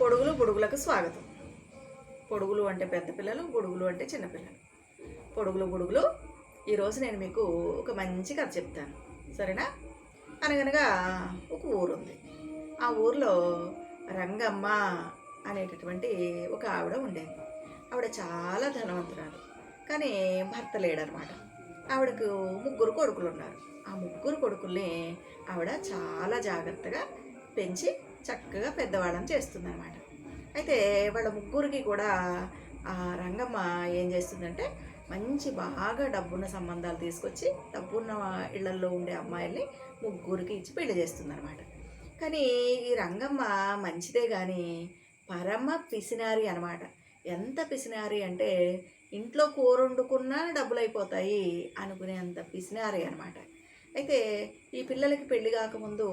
పొడుగులు బుడుగులకు స్వాగతం. పొడుగులు అంటే పెద్ద పిల్లలు బుడుగులు అంటే చిన్నపిల్లలు పొడుగులు బుడుగులు ఈరోజు నేను మీకు ఒక మంచి కథ చెప్తాను. సరేనా? అనగనగా ఒక ఊరు ఉంది. ఆ ఊర్లో రంగమ్మ అనేటటువంటి ఒక ఆవిడ ఉండేది. ఆవిడ చాలా ధనవంతురాలు కానీ భర్త లేడనమాట ఆవిడకు ముగ్గురు కొడుకులు ఉన్నారు ఆ ముగ్గురు కొడుకుల్ని ఆవిడ చాలా జాగ్రత్తగా పెంచి చక్కగా పెద్దవాళ్ళని చేస్తుందన్నమాట. అయితే వాళ్ళ ముగ్గురికి కూడా ఆ రంగమ్మ ఏం చేస్తుందంటే మంచి బాగా డబ్బున్న సంబంధాలు తీసుకొచ్చి డబ్బున్న ఇళ్ళల్లో ఉండే అమ్మాయిల్ని ముగ్గురికి ఇచ్చి పెళ్ళి చేస్తుందనమాట కానీ ఈ రంగమ్మ మంచిదే కానీ పరమ పిసినారి అనమాట ఎంత పిసినారి అంటే ఇంట్లో కూర వండుకున్నా డబ్బులు అయిపోతాయి అనుకునేంత పిసినారి అనమాట అయితే ఈ పిల్లలకి పెళ్ళి కాకముందు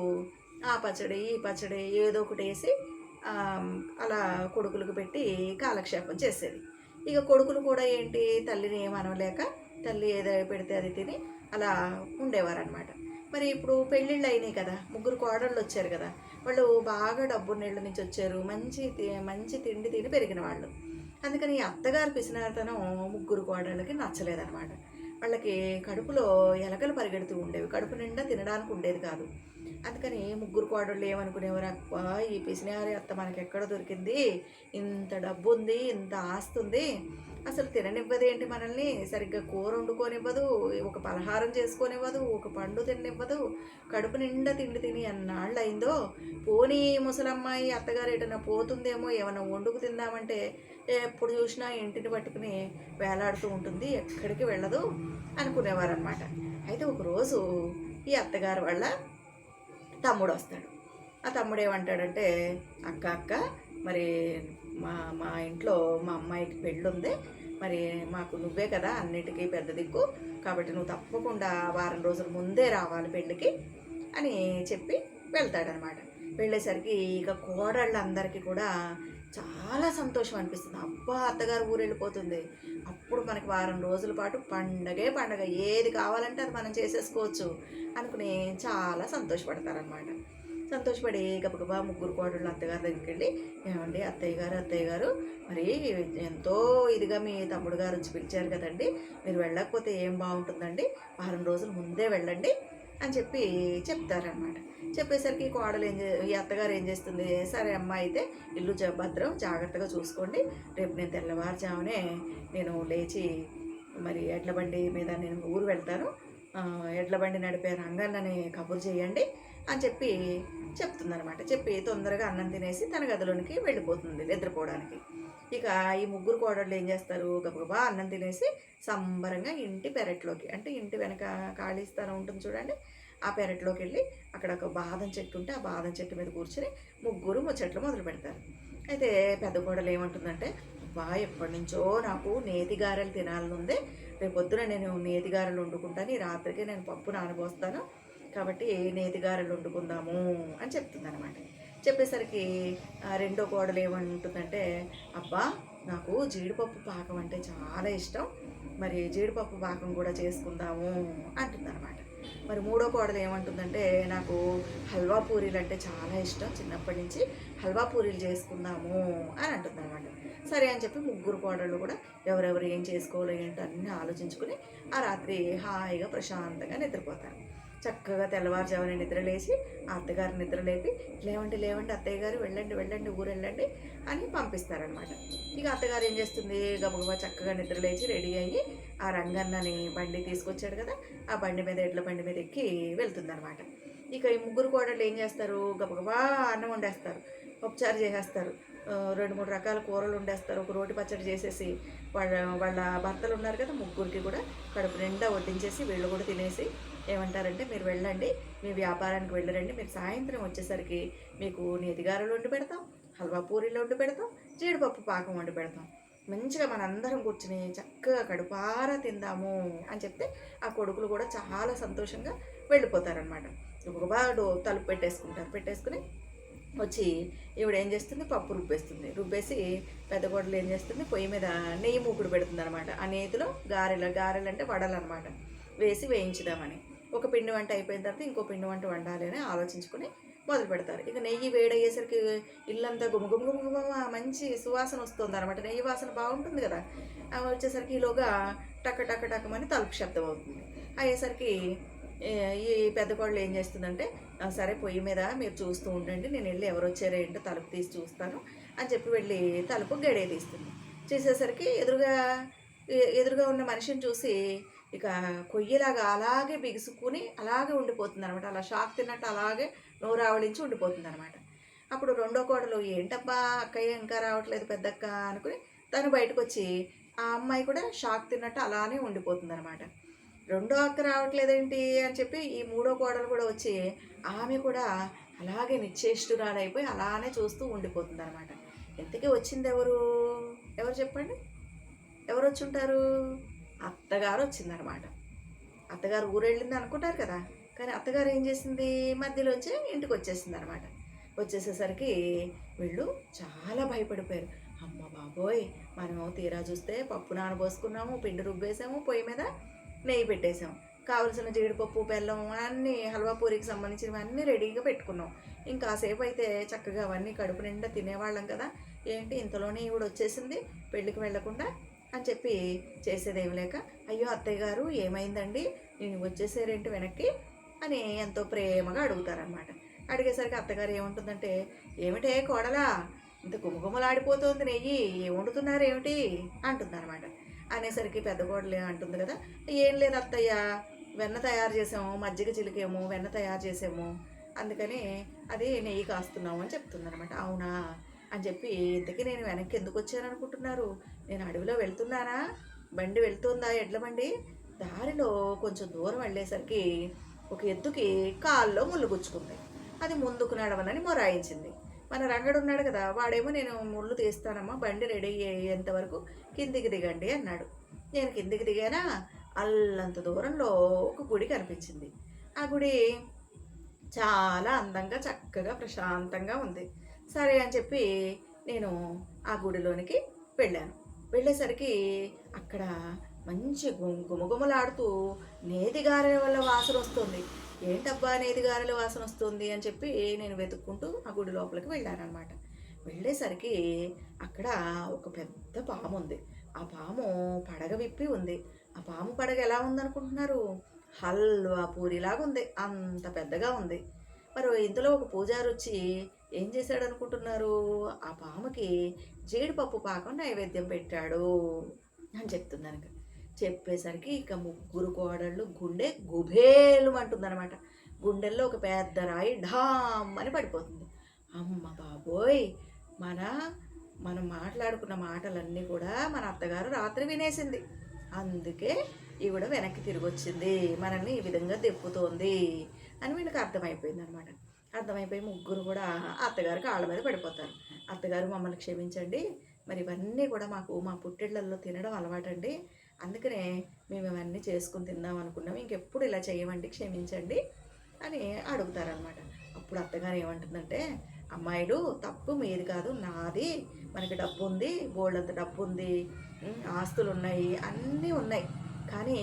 ఆ పచ్చడి ఈ పచ్చడి ఏదో ఒకటి వేసి అలా కొడుకులకు పెట్టి కాలక్షేపం చేసేది. ఇక కొడుకులు కూడా ఏంటి తల్లిని ఏమనలేక తల్లి ఏదో పెడితే అది తిని అలా ఉండేవారనమాట మరి ఇప్పుడు పెళ్ళిళ్ళు అయినాయి కదా ముగ్గురు కోడళ్ళు వచ్చారు కదా వాళ్ళు బాగా డబ్బు నీళ్ళ నుంచి వచ్చారు మంచి తి- మంచి తిండి తిని పెరిగిన వాళ్ళు. అందుకని ఈ అత్తగారు పిసినారితనం ముగ్గురు కోడళ్ళకి నచ్చలేదన్నమాట. వాళ్ళకి కడుపులో ఎలకలు పరిగెడుతూ ఉండేవి కడుపు నిండా తినడానికి ఉండేది కాదు. అందుకని ముగ్గురు కోడళ్ళు ఏమనుకునేవారు అబ్బా ఈ పిసినారి అత్త మనకి ఎక్కడ దొరికింది? ఇంత డబ్బు ఉంది ఇంత ఆస్తి ఉంది అసలు తిననివ్వదేంటి మనల్ని? సరిగ్గా కూర వండుకోనివ్వదు ఒక పలహారం చేసుకోనివ్వదు ఒక పండు తిననివ్వదు. కడుపు నిండా తిండి తిని ఎన్నాళ్ళు అయిందో పోనీ ముసలమ్మాయి అత్తగారు ఎటన్నా పోతుందేమో? ఏమైనా వండుకు తిందామంటే ఎప్పుడు చూసినా ఇంటిని పట్టుకుని వేలాడుతూ ఉంటుంది ఎక్కడికి వెళ్ళదు అనుకునేవారనమాట అయితే ఒకరోజు ఈ అత్తగారు వాళ్ళ తమ్ముడు వస్తాడు ఆ తమ్ముడు ఏమంటాడంటే అక్క అక్క మరి మా మా ఇంట్లో మా అమ్మాయికి పెళ్ళి ఉంది మరి మాకు నువ్వే కదా అన్నిటికీ పెద్ద దిక్కు. కాబట్టి నువ్వు తప్పకుండా వారం రోజుల ముందే రావాలి పెళ్ళికి అని చెప్పి వెళ్తాడనమాట. వెళ్ళేసరికి ఇక కోడళ్ళందరికీ కూడా చాలా సంతోషం అనిపిస్తుంది. అబ్బా అత్తగారు ఊరు వెళ్ళిపోతుంది. అప్పుడు మనకి వారం రోజుల పాటు పండగే పండగ. ఏది కావాలంటే అది మనం చేసేసుకోవచ్చు అనుకుని చాలా సంతోషపడతారనమాట సంతోషపడి గబగబా ముగ్గురు కోడళ్ళు అత్తగారి దగ్గరికి వెళ్ళి ఏమండి అత్తయ్య గారు అత్తయ్య గారు మరి ఎంతో ఇదిగా మీ తమ్ముడు గారు వచ్చి పిలిచారు కదండి. మీరు వెళ్ళకపోతే ఏం బాగుంటుందండి? వారం రోజులు ముందే వెళ్ళండి. అని చెప్పి చెప్తారనమాట చెప్పేసరికి కోడలు ఏం చే ఈ అత్తగారు ఏం చేస్తుంది? సరే అమ్మ అయితే ఇల్లు భద్రం జాగ్రత్తగా చూసుకోండి. రేపు నేను తెల్లవారుజామునే నేను లేచి మరి ఎడ్ల బండి మీద నేను ఊరు వెళ్తాను. ఎడ్ల బండి నడిపే రంగన్నని కబురు చేయండి అని చెప్పి చెప్తుందనమాట చెప్పి తొందరగా అన్నం తినేసి తన గదిలోనికి వెళ్ళిపోతుంది నిద్రపోవడానికి. ఇక ఈ ముగ్గురు కోడళ్ళు ఏం చేస్తారు? గబగబా అన్నం తినేసి సంబరంగా ఇంటి పెరట్లోకి అంటే ఇంటి వెనక ఖాళీ స్థలం ఉంటుంది చూడండి. ఆ పెరట్లోకి వెళ్ళి అక్కడ ఒక బాదం చెట్టు ఉంటే ఆ బాదం చెట్టు మీద కూర్చొని ముగ్గురు ముచ్చట్లు మొదలు పెడతారు. అయితే పెద్ద కోడలు ఏమంటుందంటే బా ఎప్పటి నుంచో నాకు నేతి గారెలు తినాలని ఉంది. రేపు పొద్దున నేను నేతి గారెలు వండుకుంటాను. ఈ రాత్రికి నేను పప్పు నానబోస్తాను. కాబట్టి నేతి గారెలు వండుకుందాము అని చెప్తుంది అనమాట చెప్పేసరికి రెండో కోడలు ఏమంటుందంటే అబ్బా నాకు జీడిపప్పు పాకం అంటే చాలా ఇష్టం. మరి జీడిపప్పు పాకం కూడా చేసుకుందాము అంటుందన్నమాట. మరి మూడో కోడలు ఏమంటుందంటే నాకు హల్వా పూరీలు అంటే చాలా ఇష్టం చిన్నప్పటి నుంచి. హల్వా పూరీలు చేసుకుందాము అని అంటుందన్నమాట. సరే అని చెప్పి ముగ్గురు కోడళ్ళు కూడా ఎవరెవరు ఏం చేసుకోవాలో ఏంటో అన్నీ ఆలోచించుకుని ఆ రాత్రి హాయిగా ప్రశాంతంగా నిద్రపోతారు. చక్కగా తెల్లవారుజామున నిద్ర లేచి ఆ అత్తగారు నిద్ర లేపి లేవండి లేవండి అత్తయ్య గారు వెళ్ళండి వెళ్ళండి ఊరు వెళ్ళండి అని పంపిస్తారనమాట ఇక అత్తగారు ఏం చేస్తుంది? గబగబా చక్కగా నిద్ర లేచి రెడీ అయ్యి ఆ రంగన్నని బండి తీసుకొచ్చాడు కదా ఆ బండి మీద ఎడ్ల బండి మీద ఎక్కి వెళ్తుందనమాట ఇక ఈ ముగ్గురు కోడళ్ళు ఏం చేస్తారు? గబగబా అన్నం వండేస్తారు పప్పుచారు చేసేస్తారు రెండు మూడు రకాల కూరలు వండేస్తారు ఒక రోటి పచ్చడి చేసేసి వాళ్ళ వాళ్ళ భర్తలు ఉన్నారు కదా ముగ్గురికి కూడా కడుపు నిండా వడ్డించేసి వీళ్ళు కూడా తినేసి ఏమంటారంటే మీరు వెళ్ళండి మీ వ్యాపారానికి వెళ్ళరండి మీరు సాయంత్రం వచ్చేసరికి మీకు నేతిగారులు వండి పెడతాం హల్వా పూరీలు వండి పెడతాం జీడిపప్పు పాకం వండి పెడతాం. మంచిగా మనందరం కూర్చుని చక్కగా కడుపారా తిందాము అని చెప్తే ఆ కొడుకులు కూడా చాలా సంతోషంగా వెళ్ళిపోతారనమాట ఒక బాగా తలుపు పెట్టేసుకుంటారు పెట్టేసుకుని వచ్చి ఇవిడ ఏం చేస్తుంది? పప్పు రుబ్బేస్తుంది. రుబ్బేసి పెద్ద కోడలు ఏం చేస్తుంది? పొయ్యి మీద నెయ్యి మూకుడు పెడుతుంది అనమాట ఆ నేతిలో గారెలు గారెలు అంటే వడలు అనమాట వేసి వేయించుదామని. ఒక పిండి వంట అయిపోయిన తర్వాత ఇంకో పిండి వంట వండాలి అని ఆలోచించుకుని మొదలు పెడతారు. ఇక నెయ్యి వేడయ్యేసరికి ఇల్లంతా గుమ గుమ గుమ గుమ మంచి సువాసన వస్తుంది అనమాట నెయ్యి వాసన బాగుంటుంది కదా. అవి వచ్చేసరికి ఈలోగా టక టక టక్కమని తలుపు శబ్దం అవుతుంది. అయ్యేసరికి ఈ పెద్ద కోడలు ఏం చేస్తుందంటే సరే పొయ్యి మీద మీరు చూస్తూ ఉండండి నేను వెళ్ళి ఎవరు వచ్చారో ఏంటో తలుపు తీసి చూస్తాను అని చెప్పి వెళ్ళి తలుపు గడే తీస్తుంది. చేసేసరికి ఎదురుగా ఎదురుగా ఉన్న మనిషిని చూసి ఇక కొయ్యలాగా అలాగే బిగుసుకుని అలాగే ఉండిపోతుంది అనమాట అలా షాక్ తిన్నట్టు అలాగే నోరు ఉండిపోతుంది అనమాట అప్పుడు రెండో కోడలు ఏంటబ్బా అక్కయ్య ఇంకా రావట్లేదు పెద్దక్క అనుకుని తను బయటకు వచ్చి ఆ అమ్మాయి కూడా షాక్ తిన్నట్టు అలానే ఉండిపోతుంది అనమాట రెండో అక్క రావట్లేదేంటి? అని చెప్పి ఈ మూడో కోడలు కూడా వచ్చి ఆమె కూడా అలాగే నిశ్చేష్టురాలైపోయి అలానే చూస్తూ ఉండిపోతుంది అనమాట ఇంతకీ వచ్చింది ఎవరు ఎవరు చెప్పండి? ఎవరు వచ్చి ఉంటారు అత్తగారు వచ్చిందనమాట. అత్తగారు ఊరెళ్ళింది అనుకుంటారు కదా. కానీ అత్తగారు ఏం చేసింది? మధ్యలోంచి ఇంటికి వచ్చేసింది అనమాట వచ్చేసేసరికి వీళ్ళు చాలా భయపడిపోయారు. అమ్మ బాబోయ్! మనం తీరా చూస్తే పప్పు నానబోసుకున్నాము పిండి రుబ్బేసాము పొయ్యి మీద నెయ్యి పెట్టేసాము కావలసిన జీడిపప్పు బెల్లం అన్నీ హల్వా పూరికి సంబంధించినవి అన్నీ రెడీగా పెట్టుకున్నాం. ఇంకాసేపు అయితే చక్కగా అవన్నీ కడుపు నిండా తినేవాళ్ళం కదా. ఏంటి ఇంతలోనే ఈవిడ వచ్చేసింది? పెళ్ళికి వెళ్ళకుండా అని చెప్పి చేసేదేం లేక అయ్యో అత్తయ్య గారు ఏమైందండి? నేను వచ్చేసారేంటి వెనక్కి? అని ఎంతో ప్రేమగా అడుగుతారనమాట అడిగేసరికి అత్తగారు ఏముంటుందంటే ఏమిటే కోడలా? ఇంత గుమగుమలాడిపోతుంది నెయ్యి ఏం వండుతున్నారు ఏమిటి అంటుందన్నమాట. అనేసరికి పెద్ద కోడలు అంటుంది కదా ఏం లేదు అత్తయ్య వెన్న తయారు చేసాము మజ్జిగ చిలికేము వెన్న తయారు చేసాము. అందుకని అది నెయ్యి కాస్తున్నాము అని చెప్తుందనమాట అవునా? అని చెప్పి ఇంతకీ నేను వెనక్కి ఎందుకు వచ్చాను అనుకుంటున్నారు నేను అడవిలో వెళ్తున్నానా? బండి వెళ్తుందా ఎడ్ల బండి? దారిలో కొంచెం దూరం వెళ్ళేసరికి ఒక ఎద్దుకి కాల్లో ముళ్ళు గుచ్చుకుంది. అది ముందుకు నడవనని మొరాయించింది. మన రంగడు ఉన్నాడు కదా వాడేమో నేను ముళ్ళు తీస్తానమ్మా బండి రెడీ అయ్యేంత వరకు కిందికి దిగండి అన్నాడు. నేను కిందికి దిగానా? అల్లంత దూరంలో ఒక గుడి కనిపించింది. ఆ గుడి చాలా అందంగా చక్కగా ప్రశాంతంగా ఉంది. సరే అని చెప్పి నేను ఆ గుడిలోనికి వెళ్ళాను. వెళ్ళేసరికి అక్కడ మంచి గుమగుమలాడుతూ నేతి గారెల వల్ల వాసన వస్తుంది. ఏంటబ్బా నేతిగారెల వాసన వస్తుంది అని చెప్పి నేను వెతుక్కుంటూ ఆ గుడి లోపలికి వెళ్ళానమాట వెళ్ళేసరికి అక్కడ ఒక పెద్ద పాము ఉంది. ఆ పాము పడగ విప్పి ఉంది. ఆ పాము పడగ ఎలా ఉందనుకుంటున్నారు? హల్వా పూరిలాగా ఉంది అంత పెద్దగా ఉంది. మరి ఇంతలో ఒక పూజారి వచ్చి ఏం చేశాడు అనుకుంటున్నారు ఆ పాముకి జీడిపప్పు పాకం నైవేద్యం పెట్టాడు అని చెప్తుందనక చెప్పేసరికి ఇక ముగ్గురు కోడళ్ళు గుండె గుబేలు అంటుందన్నమాట గుండెల్లో ఒక పెద్ద రాయి ఢామ్ అని పడిపోతుంది. అమ్మ బాబోయ్! మన మనం మాట్లాడుకున్న మాటలన్నీ కూడా మన అత్తగారు రాత్రి వినేసింది. అందుకే ఈవిడ వెనక్కి తిరిగి వచ్చింది మనల్ని ఈ విధంగా దెప్పుతోంది అని వీళ్ళకి అర్థమైపోయింది అనమాట అర్థమైపోయి ముగ్గురు కూడా అత్తగారు కాళ్ళ మీద పడిపోతారు. అత్తగారు మమ్మల్ని క్షమించండి. మరి ఇవన్నీ కూడా మాకు మా పుట్టిళ్ళల్లో తినడం అలవాటండి. అందుకనే మేము ఇవన్నీ చేసుకుని తిందాం అనుకున్నాం. ఇంకెప్పుడు ఇలా చేయమండి క్షమించండి అని అడుగుతారనమాట అప్పుడు అత్తగారు ఏమంటుందంటే అమ్మాయిడు తప్పు మీది కాదు నాది. మనకి డబ్బు ఉంది బోల్డంత డబ్బు ఉంది ఆస్తులు ఉన్నాయి అన్నీ ఉన్నాయి. కానీ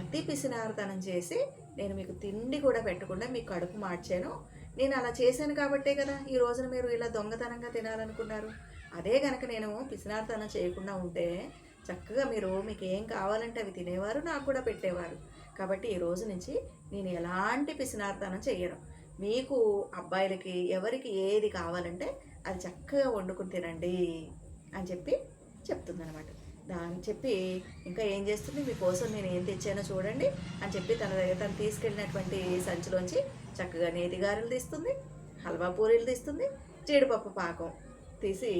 అతి పిసినారతనం చేసి నేను మీకు తిండి కూడా పెట్టకుండా మీకు కడుపు మార్చాను. నేను అలా చేశాను కాబట్టే కదా ఈ రోజున మీరు ఇలా దొంగతనంగా తినాలనుకున్నారు. అదే కనుక నేను పిసినార్తనం చేయకుండా ఉంటే చక్కగా మీరు మీకు ఏం కావాలంటే అవి తినేవారు నాకు కూడా పెట్టేవారు. కాబట్టి ఈ రోజు నుంచి నేను ఎలాంటి పిసినార్తనం చేయను మీకు అబ్బాయిలకి ఎవరికి ఏది కావాలంటే అది చక్కగా వండుకుని తినండి అని చెప్పి చెప్తుందనమాట దాన్ని చెప్పి ఇంకా ఏం చేస్తుంది? మీకోసం నేను ఏం తెచ్చానో చూడండి అని చెప్పి తన దగ్గర తను తీసుకెళ్ళినటువంటి సంచిలోంచి చక్కగా నేతి గారెలు తీస్తుంది హల్వా పూరీలు తీస్తుంది జీడిపప్పు పాకం తీసి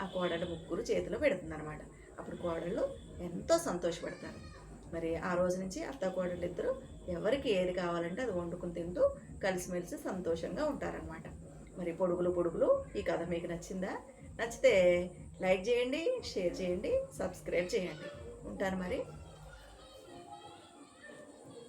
ఆ కోడలు ముగ్గురు చేతిలో పెడుతుంది అనమాట అప్పుడు కోడళ్ళు ఎంతో సంతోషపడతారు. మరి ఆ రోజు నుంచి అత్త కోడళ్ళు ఇద్దరు ఎవరికి ఏది కావాలంటే అది వండుకుని తింటూ కలిసిమెలిసి సంతోషంగా ఉంటారనమాట మరి పొడుగులు పొడుగులు ఈ కథ మీకు నచ్చిందా? నచ్చితే లైక్ చేయండి షేర్ చేయండి సబ్స్క్రైబ్ చేయండి. ఉంటాను మరి.